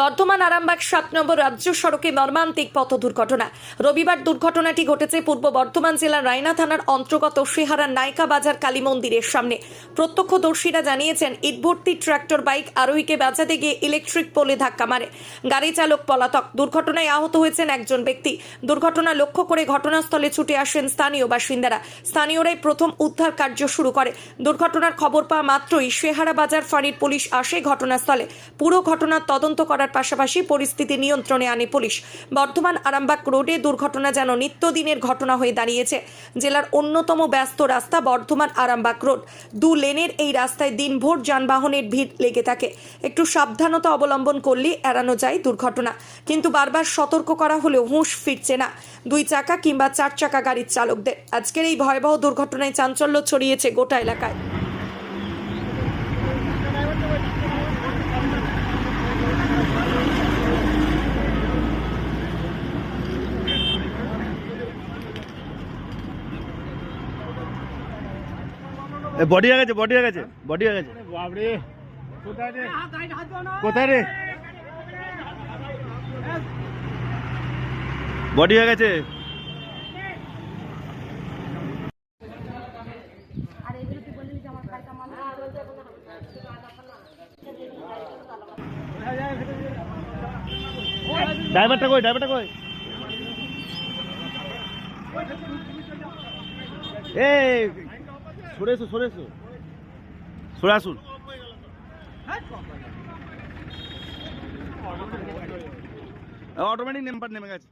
বর্ধমান আরামবাগ সাত নম্বর রাজ্য সড়কে মর্মান্তিক পথ দুর্ঘটনা। রবিবার দুর্ঘটনাটি ঘটেছে পূর্ব বর্ধমান জেলার রায়না থানার অন্তর্গত শ্রীহারার নায়কা বাজার কালী মন্দিরের সামনে। প্রত্যক্ষদর্শীরা জানিয়েছেন ইটভর্তি ট্রাক্টর বাইক আরোহীকে বাঁচাতে গিয়ে ইলেকট্রিক পোলে ধাক্কা মারে। গাড়ি চালক পলাতক। দুর্ঘটনায় আহত হয়েছেন একজন ব্যক্তি। দুর্ঘটনা লক্ষ্য করে ঘটনাস্থলে ছুটে আসেন স্থানীয় বাসিন্দারা। স্থানীয়রাই প্রথম উদ্ধার কার্য শুরু করে। দুর্ঘটনার খবর পাওয়া মাত্রই শেহারা বাজার ফাঁড়ির পুলিশ আসে ঘটনাস্থলে। পুরো ঘটনার তদন্ত করার পাশাপাশি পরিস্থিতি নিয়ন্ত্রণে আনে পুলিশ। বর্ধমান আরামবাগ রোডে দুর্ঘটনা যেন নিত্যদিনের ঘটনা হয়ে দাঁড়িয়েছে। জেলার অন্যতম ব্যস্ত রাস্তা বর্ধমান আরামবাগ রোড। দু লেনের এই রাস্তায় দিনভর যানবাহনের ভিড় লেগে থাকে। একটু সাবধানতা অবলম্বন করলে এড়ানো যায় দুর্ঘটনা। কিন্তু বারবার সতর্ক করা হলেও হুঁশ ফিরছে না। দুই চাকা কিংবা চার চাকা গাড়ির চালকদের। আজকের এই ভয়াবহ দুর্ঘটনায় চাঞ্চল্য ছড়িয়েছে গোটা এলাকায়। বডি হয়ে গেছে বডি হয়ে গেছে বডি হয়ে গেছে। কোথায় রে? কোথায় রে? বডি হয়ে গেছে। ড্রাইভারটা কই ড্রাইভারটা কই? এই সরে এসো সরে এসো আসুন। অটোমেটিক নেম্বার নেমে গেছে।